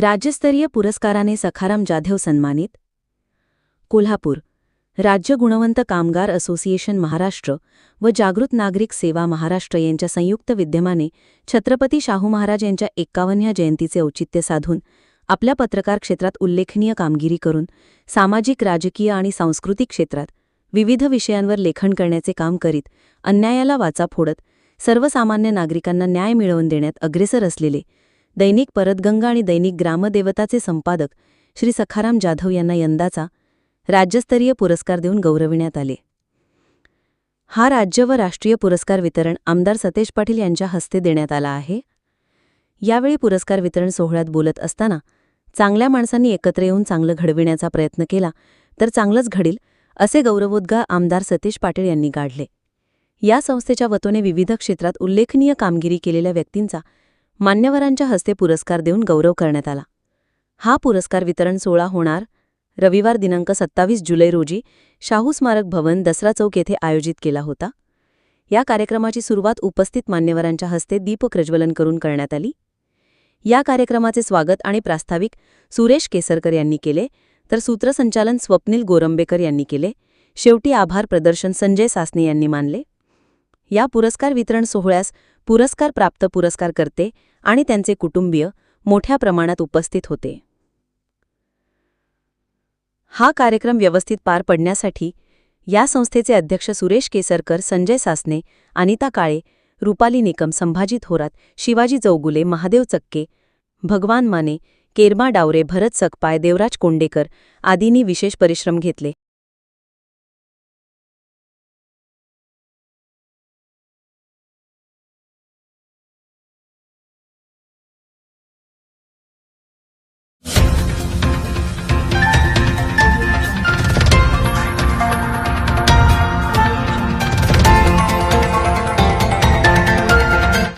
राज्यस्तरीय पुरस्काराने सखाराम जाधव सन्मानित. कोल्हापूर राज्य गुणवंत कामगार असोसिएशन महाराष्ट्र व जागृत नागरिक सेवा महाराष्ट्र यांच्या संयुक्त विद्यमाने छत्रपती शाहू महाराज यांच्या एक्कावन्या जयंतीचे औचित्य साधून आपल्या पत्रकार क्षेत्रात उल्लेखनीय कामगिरी करून सामाजिक राजकीय आणि सांस्कृतिक क्षेत्रात विविध विषयांवर लेखन करण्याचे काम करीत अन्यायाला वाचा फोडत सर्वसामान्य नागरिकांना न्याय मिळवून देण्यात अग्रेसर असलेले दैनिक परतगंगा आणि दैनिक ग्रामदेवताचे संपादक श्री सखाराम जाधव यांना यंदाचा राज्यस्तरीय पुरस्कार देऊन गौरविण्यात आले. हा राज्य व राष्ट्रीय पुरस्कार वितरण आमदार सतेज पाटील यांच्या हस्ते देण्यात आला आहे. यावेळी पुरस्कार वितरण सोहळ्यात बोलत असताना चांगल्या माणसांनी एकत्र येऊन चांगलं घडविण्याचा प्रयत्न केला तर चांगलंच घडील असे गौरवोद्गार आमदार सतीश पाटील यांनी काढले या संस्थेच्या वतीने विविध क्षेत्रात उल्लेखनीय कामगिरी केलेल्या व्यक्तींचा मान्यवरांच्या हस्ते पुरस्कार देऊन गौरव करण्यात आला. हा पुरस्कार वितरण सोहळा होणार रविवार दिनांक सत्तावीस जुलै रोजी शाहू स्मारक भवन दसरा चौक येथे आयोजित केला होता. या कार्यक्रमाची सुरुवात उपस्थित मान्यवरांच्या हस्ते दीपप्रज्वलन करून करण्यात आली. या कार्यक्रमाचे स्वागत आणि प्रास्ताविक सुरेश केसरकर यांनी केले तर सूत्रसंचालन स्वप्नील गोरंबेकर यांनी केले शेवटी आभार प्रदर्शन संजय सासने यांनी मानले. या पुरस्कार वितरण सोहळ्यास पुरस्कार प्राप्त पुरस्कार करते आणि त्यांचे कुटुंबीय मोठ्या प्रमाणात उपस्थित होते. हा कार्यक्रम व्यवस्थित पार पडण्यासाठी या संस्थेचे अध्यक्ष सुरेश केसरकर संजय सासने अनिता काळे रुपाली निकम संभाजी थोरात शिवाजी चौगुले महादेव चक्के भगवान माने केरमा डावरे भरत सकपाय देवराज कोंडेकर आदींनी विशेष परिश्रम घेतले.